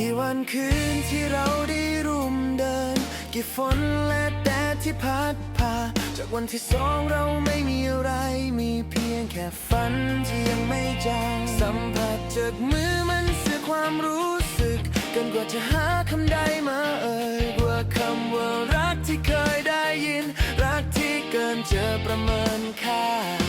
กี่วันคืนที่เราได้ร่วมเดิน กี่ฝนและแดดที่พัดพา จากวันที่สองเราไม่มีอะไร มีเพียงแค่ฝันที่ยังไม่จางสัมผัสจากมือมันสื่อความรู้สึกเกินกว่าจะหาคำใดมาเอ่ยกว่าคำว่ารักที่เคยได้ยิน รักที่เกินจะประเมินค่า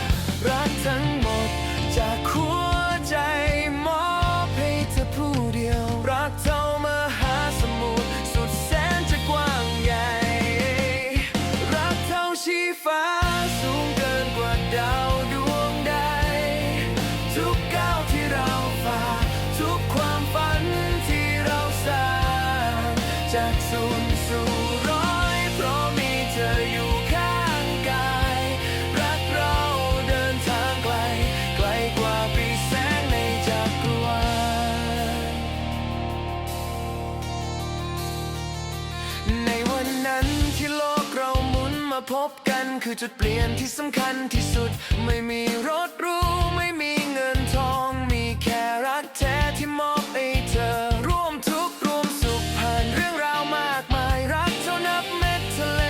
มุนมาพบกันคือจุดเปลี่ยนที่สำคัญที่สุด ไม่มีรถหรู้ ไม่มีเงินทอง มีแค่รักแท้ที่มอบให้เธอ ร่วมทุกข์ร่วมสุขผ่านเรื่องราวมากมาย รักเท่านับเม็ดทะเล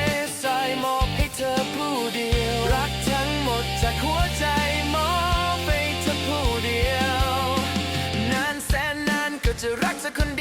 ทรายมอบให้เธอผู้เดียว รักทั้งหมดจากหัวใจมอบให้เธอผู้เดียว นานแสนนานก็จะรักเธอคน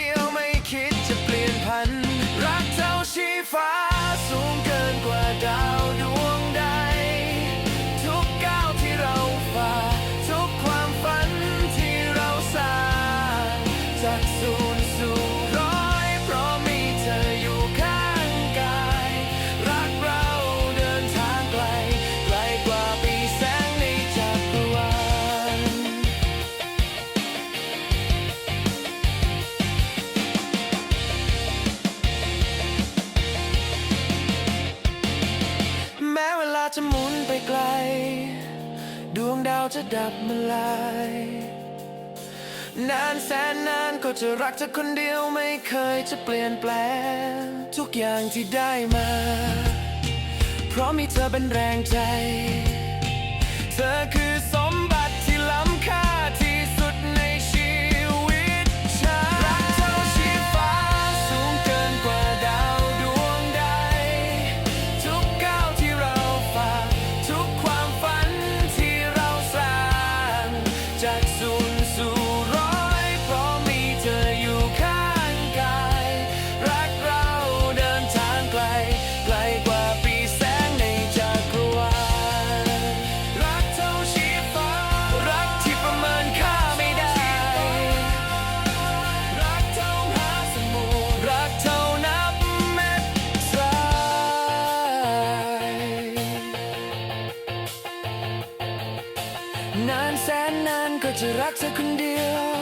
ไปไกล ดวงดาวจะดับมาลาย นานแสนนานก็จะรักเธอคนเดียวไม่เคยจะเปลี่ยนแปลง ทุกอย่างที่ได้มา เพราะมีเธอเป็นแรงใจ เธอคือ นานแสนนานก็จะรักเธอคนเดียว